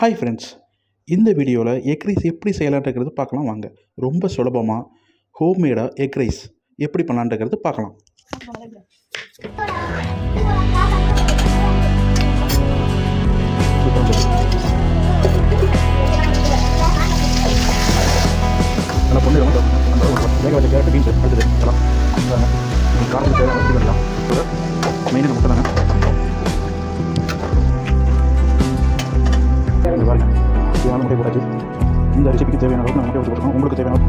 Hi friends இந்த வீடியோவில் egg rice எப்படி செய்யலான்றது பார்க்கலாம் வாங்க. ரொம்ப சுலபமாக ஹோம்மேடாக எக் ரைஸ் எப்படி பண்ணலான்றது பார்க்கலாம். நல்லா பொண்ணு ரொம்ப வேக வச்ச கேரட் பீன்ஸ் அடுத்தது காரத்துக்கு தேவையான முட்டை இது தேவையான முட்டை போட்டாச்சு. இந்த ரெசிபிக்கு தேவையான அளவுக்கு நான் முட்டை ஊற்றி கொடுக்கணும். உங்களுக்கு தேவையான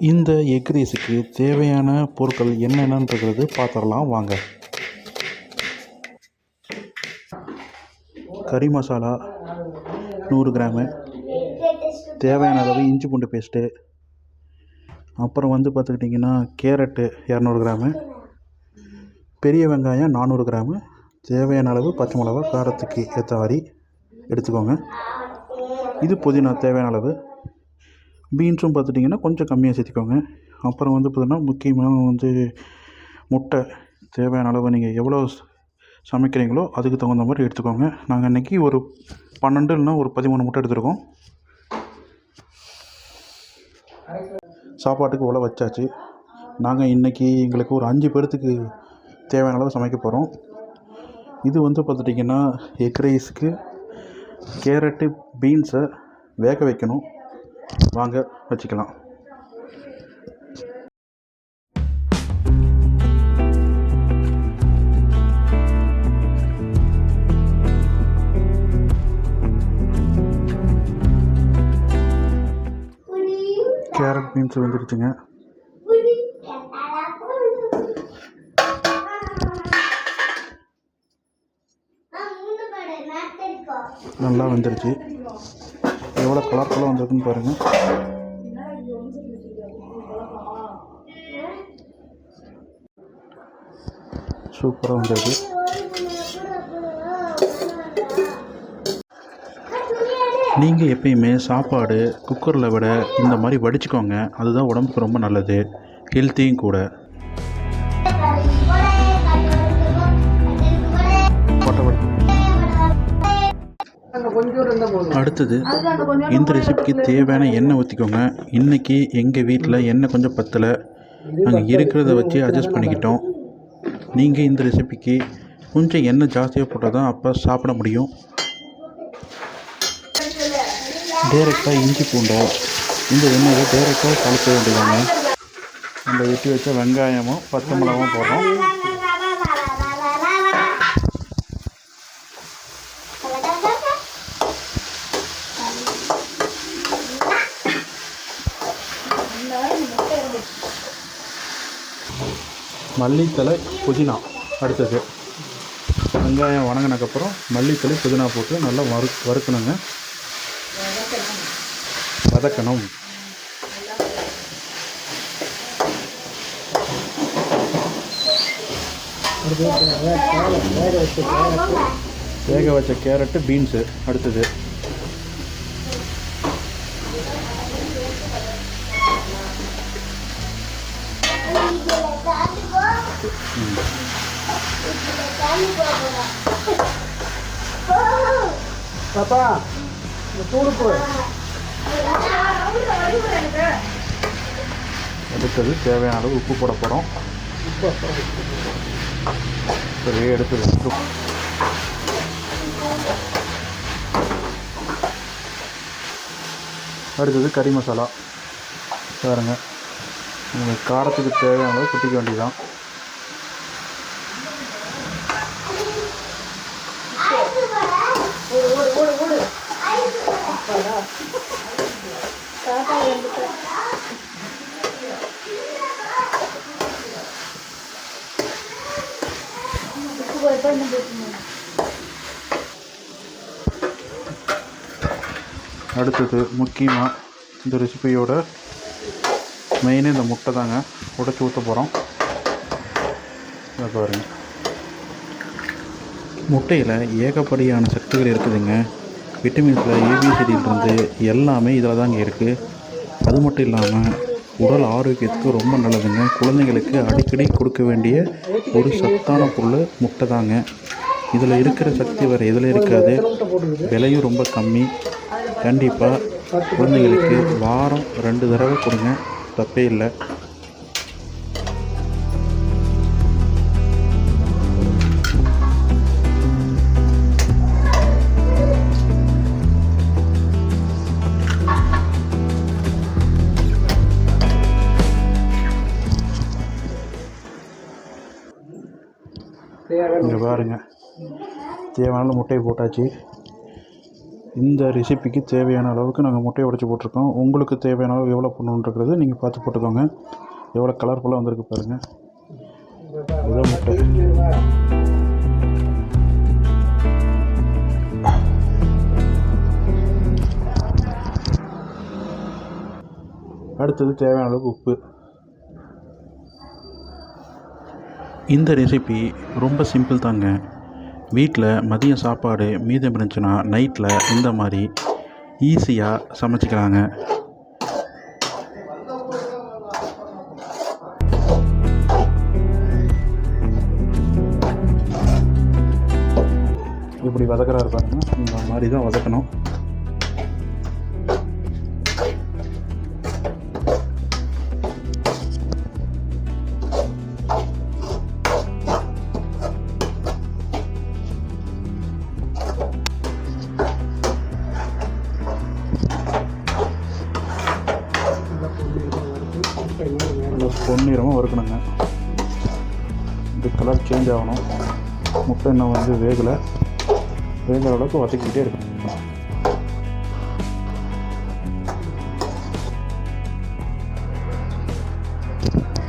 இந்த எக் ரைஸுக்கு தேவையான பொருட்கள் என்னென்னன்றது பார்த்துடலாம் வாங்க. கறி மசாலா நூறு கிராமு. தேவையான அளவு இஞ்சி பூண்டு பேஸ்ட்டு. அப்புறம் வந்து பார்த்துக்கிட்டிங்கன்னா கேரட்டு இரநூறு கிராமு. பெரிய வெங்காயம் நானூறு கிராமு. தேவையான அளவு பச்சை மிளகா காரத்துக்கு ஏற்ற மாதிரி எடுத்துக்கோங்க. இது புதினா தேவையான அளவு பீன்ஸும் பார்த்துட்டிங்கன்னா கொஞ்சம் கம்மியாக சேர்த்துக்கோங்க. அப்புறம் வந்து பார்த்திங்கன்னா முக்கியமாக வந்து முட்டை தேவையான அளவு நீங்கள் எவ்வளோ சமைக்கிறீங்களோ அதுக்கு தகுந்த மாதிரி எடுத்துக்கோங்க. நாங்கள் இன்றைக்கி ஒரு பன்னெண்டு இல்லைன்னா ஒரு பதிமூணு முட்டை எடுத்துருக்கோம். சாப்பாட்டுக்கு உள்ள வச்சாச்சு. நாங்கள் இன்றைக்கி எங்களுக்கு ஒரு அஞ்சு பேர்த்துக்கு தேவையான அளவு சமைக்க போகிறோம் இது வந்து பார்த்துட்டிங்கன்னா எக் ரைஸுக்கு கேரட்டு பீன்ஸை வேக வைக்கணும். வாங்க வச்சுக்கலாம். கேரட் பீன்ஸ் வந்துடுச்சுங்க நல்லா வந்துருச்சு. எவ்வளோ கலர்ஃபுல்லாக வந்திருக்குன்னு பாருங்கள் சூப்பராக வந்திருக்கு நீங்கள் எப்பயுமே சாப்பாடு குக்கரில் விட இந்த மாதிரி வடிச்சுக்கோங்க. அதுதான் உடம்புக்கு ரொம்ப நல்லது. ஹெல்த்தியும் கூட. அடுத்தது இந்த ரெசிபிக்கு தேவையான எண்ணெய் ஊற்றிக்கோங்க இன்றைக்கி எங்கள் வீட்டில் எண்ணெய் கொஞ்சம் பத்தலை. நாங்கள் இருக்கிறத வச்சு அட்ஜஸ்ட் பண்ணிக்கிட்டோம். நீங்கள் இந்த ரெசிபிக்கு கொஞ்சம் எண்ணெய் ஜாஸ்தியாக போட்டால் தான் அப்போ சாப்பிட முடியும். டேரெக்டாக இஞ்சி பூண்டை. இந்த எண்ணெயில் டேரெக்டாக கலக்க வேண்டியதாங்க நம்ம வெட்டி வச்ச வெங்காயமும் பச்சை மிளகாவும் போடுறோம். மல்லித்தலை புதினா அடுத்தது. வெங்காயம் வணங்கினதுக்கப்புறம் மல்லித்தலை புதினா போட்டு நல்லா வறு வறுக்கணுங்க. வதக்கணும். வேக வச்ச கேரட்டு பீன்ஸு அடுத்தது. பாப்பா இந்த தூளுப்பு அடுத்தது தேவையான அளவு உப்பு போட போகிறோம் சரி எடுத்து வச்சு அடுத்தது கறி மசாலா. பாருங்க. உங்களுக்கு காரத்துக்கு தேவையான அளவு குட்டிக்க வேண்டியதான் அடுத்தது முக்கியமாக இந்த ரெசிபியோட மெயின் இந்த முட்டை தாங்க. உடச்சி ஊற்ற போகிறோம் இதை முட்டையில் ஏகப்படியான சக்திகள் இருக்குதுங்க. விட்டமின்ஸில் ஏபிசிடியிலிருந்து எல்லாமே இதில் தாங்க இருக்குது அது மட்டும் இல்லாமல் உடல் ஆரோக்கியத்துக்கு ரொம்ப நல்லதுங்க. குழந்தைங்களுக்கு அடிக்கடி கொடுக்க வேண்டிய ஒரு சத்தான பொருள் முட்டை தாங்க. இதில் இருக்கிற சக்தி வேறு எதில் இருக்காது. விலையும் ரொம்ப கம்மி. கண்டிப்பாக குழந்தைங்களுக்கு வாரம் ரெண்டு தடவை கொடுங்க. தப்பே இல்லை. இங்கே பாருங்க. தேவையான முட்டையை போட்டாச்சு. இந்த ரெசிபிக்கு தேவையான அளவுக்கு நாங்கள் முட்டையை உடச்சி போட்டிருக்கோம். உங்களுக்கு தேவையான அளவு எவ்வளோ போடணுன்றது நீங்கள் பார்த்து போட்டுக்கோங்க. எவ்வளோ கலர்ஃபுல்லாக வந்திருக்கு பாருங்கள் இதோ முட்டை. அடுத்தது தேவையான அளவுக்கு உப்பு. இந்த ரெசிபி ரொம்ப சிம்பிள் தாங்க. வீட்டில் மதியம் சாப்பாடு மீதம் இருந்துச்சுன்னா நைட்டில் இந்த மாதிரி ஈஸியாக சமைச்சிக்கலாங்க. இப்படி வதக்கிறாரு பாருங்க. இந்த மாதிரி தான் வதக்கணும். வறுக்கணுங்க இந்த கலர் சேஞ்ச் ஆகணும். முட்டை இன்னும் வந்து வேகலை. வேகிற அளவுக்கு வதக்கிக்கிட்டே இருக்கணும்.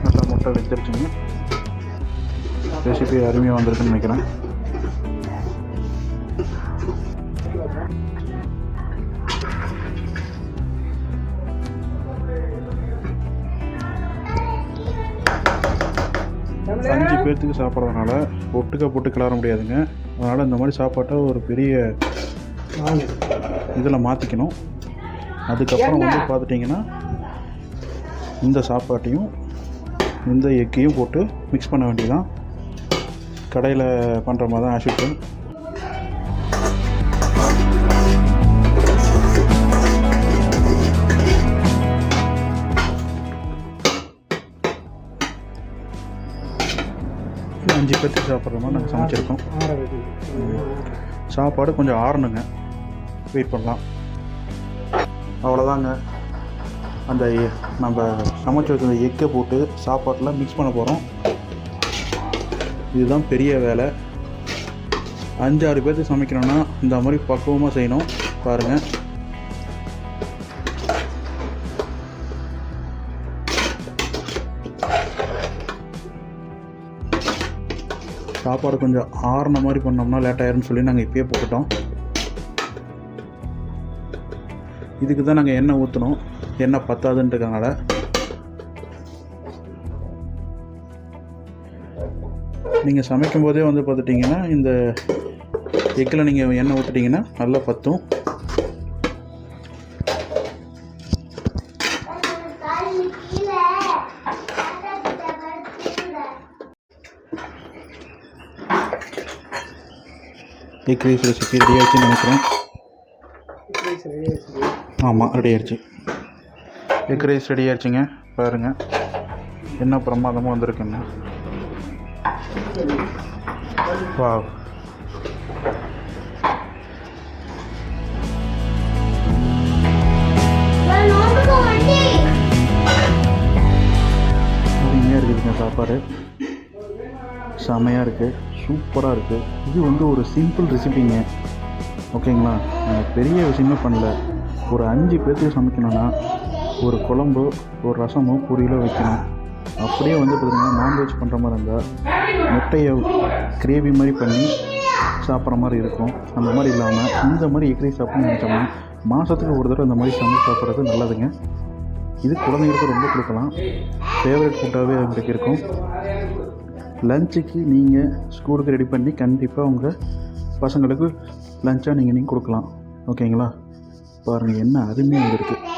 நல்லா முட்டை வெந்துருச்சுங்க. ரெசிபி அருமையாக வந்திருக்குன்னு நினைக்கிறேன். பேர்த்துக்கு சாப்பிட்றதுனால ஒட்டுக்கா போட்டு கிளற முடியாதுங்க. அதனால் இந்த மாதிரி சாப்பாட்டை ஒரு பெரிய இதில் மாற்றிக்கணும் அதுக்கப்புறம் வந்து பார்த்துட்டிங்கன்னா இந்த சாப்பாட்டையும் இந்த எக்கையும் போட்டு மிக்ஸ் பண்ண வேண்டியதான் கடையில் பண்ணுற மாதிரி தான் ஆஷிட்டு அஞ்சு பேர்த்துக்கு சாப்பிட்ற மாதிரி நாங்கள் சமைச்சிருக்கோம். சாப்பாடு கொஞ்சம் ஆறணுங்க. வெயிட் பண்ணலாம். அவ்வளோதாங்க. அந்த எ- நம்ம சமைச்சு வச்சிருந்த எக்கை போட்டு சாப்பாட்டில் மிக்ஸ் பண்ண போகிறோம் இதுதான் பெரிய வேலை. அஞ்சாறு பேர்த்துக்கு சமைக்கணும்னா இந்த மாதிரி பக்குவமாக செய்யணும். பாருங்கள் சாப்பாடு கொஞ்சம் ஆறுன மாதிரி பண்ணோம்னா லேட் ஆயிரும்னு சொல்லி நாங்கள் இப்போயே போட்டுட்டோம். இதுக்கு தான் நாங்கள் எண்ணெய் ஊற்றணும் எண்ணெய் பத்தாதுன்றதுனால. நீங்கள் சமைக்கும் போதே வந்து பார்த்துட்டிங்கன்னா இந்த எக்கில் நீங்கள் எண்ணெய் ஊற்றிட்டிங்கன்னா நல்லா பற்றும் எக் ரைஸ் ரெசிபி ரெடி ஆயிடுச்சுன்னு நினைக்கிறேன். ஆமாம் ரெடி ஆயிடுச்சு. எக் ரைஸ் ரெடி ஆயிடுச்சுங்க. பாருங்கள் என்ன பிரமாதமாக வந்திருக்குன்னு வா இருக்குதுங்க சாப்பாடு. செமையாக இருக்குது சூப்பராக இருக்குது இது வந்து ஒரு சிம்பிள் ரெசிபிங்க ஓகேங்களா? பெரிய விஷயமே பண்ணல. ஒரு அஞ்சு பேர்த்துக்கு சமைக்கணும்னா ஒரு குழம்பு ஒரு ரசமோ பொரியலோ வைக்கணும். அப்படியே வந்து பார்த்திங்கன்னா நான்வெஜ் பண்ணுற மாதிரி இருந்தால் முட்டையை கிரேவி மாதிரி பண்ணி சாப்பிட்ற மாதிரி இருக்கும். அந்த மாதிரி இல்லாமல் இந்த மாதிரி எக் சாப்பிட்ணுன்னு சாப்பிட்ணும்னு நினச்சோம்னா மாதத்துக்கு ஒரு தடவை இந்த மாதிரி சமைச்சு சாப்பிட்றது நல்லதுங்க. இது குழந்தைங்களுக்கு ரொம்ப கொடுக்கலாம். ஃபேவரட் ஃபுட்டாகவே அவங்களுக்கு இருக்கும். லஞ்சுக்கு நீங்கள் ஸ்கூலுக்கு ரெடி பண்ணி கண்டிப்பாக உங்கள் பசங்களுக்கு லஞ்சாக நீங்கள் நீங்கள் கொடுக்கலாம். ஓகேங்களா பாருங்கள் என்ன அருமையாக இருக்குது